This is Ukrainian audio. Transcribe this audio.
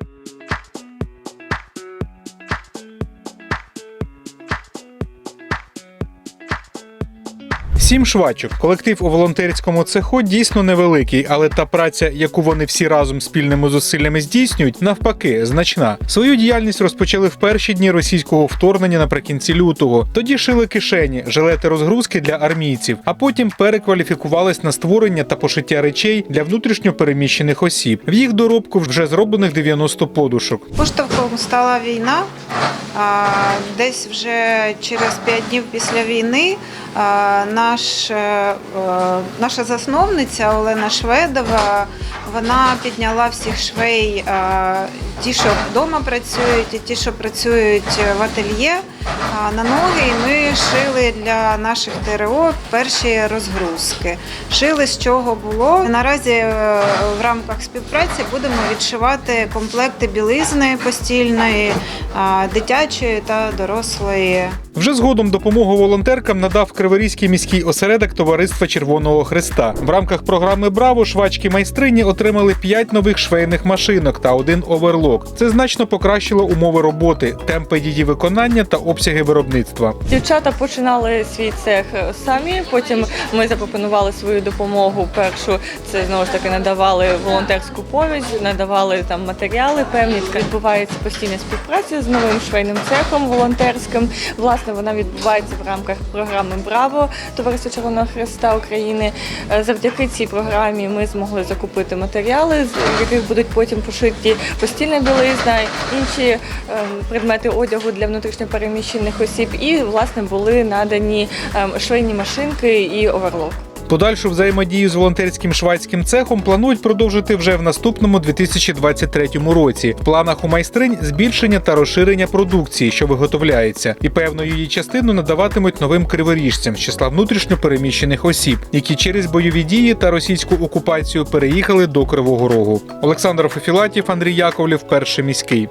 Thank you. Сім швачок. Колектив у волонтерському цеху дійсно невеликий, але та праця, яку вони всі разом спільними зусиллями здійснюють, навпаки, значна. Свою діяльність розпочали в перші дні російського вторгнення наприкінці лютого. Тоді шили кишені, жилети розгрузки для армійців, а потім перекваліфікувались на створення та пошиття речей для внутрішньо переміщених осіб. В їх доробку вже зроблених 90 подушок. Поштовхом стала війна. Десь вже через п'ять днів після війни наш, е, е, наша засновниця Олена Шведова вона підняла всіх швей, ті, що вдома працюють, і ті, що працюють в ательє, на ноги. І ми шили для наших ТРО перші розгрузки. Шили з чого було. Наразі е, в рамках співпраці будемо відшивати комплекти білизни постільної, дитячої та дорослої. Вже згодом допомогу волонтеркам надав Криворізький міський осередок Товариства Червоного Христа. В рамках програми Браво швачки майстрині отримали 5 нових швейних машинок та один оверлок. Це значно покращило умови роботи, темпи її виконання та обсяги виробництва. Дівчата починали свій цех самі. Потім ми запропонували свою допомогу. Першу це знову ж таки надавали волонтерську поміч, надавали там матеріали. Певні відбувається постійна співпраця з новим швейним цехом волонтерським. Власне, вона відбувається в рамках програми Браво Товариства Червоного Христа України. Е, Завдяки цій програмі ми змогли закупити матеріали, з яких будуть потім пошиті постільна білизна, інші ем, предмети одягу для внутрішньопереміщених осіб. І власне були надані ем, швейні машинки і оверлок. Подальшу взаємодію з волонтерським швадським цехом планують продовжити вже в наступному 2023 році. В планах у майстринь збільшення та розширення продукції, що виготовляється, і певну її частину надаватимуть новим криворіжцям з числа внутрішньо переміщених осіб, які через бойові дії та російську окупацію переїхали до Кривого Рогу. Олександр Фефілатів, Андрій Яковлів, перший міський.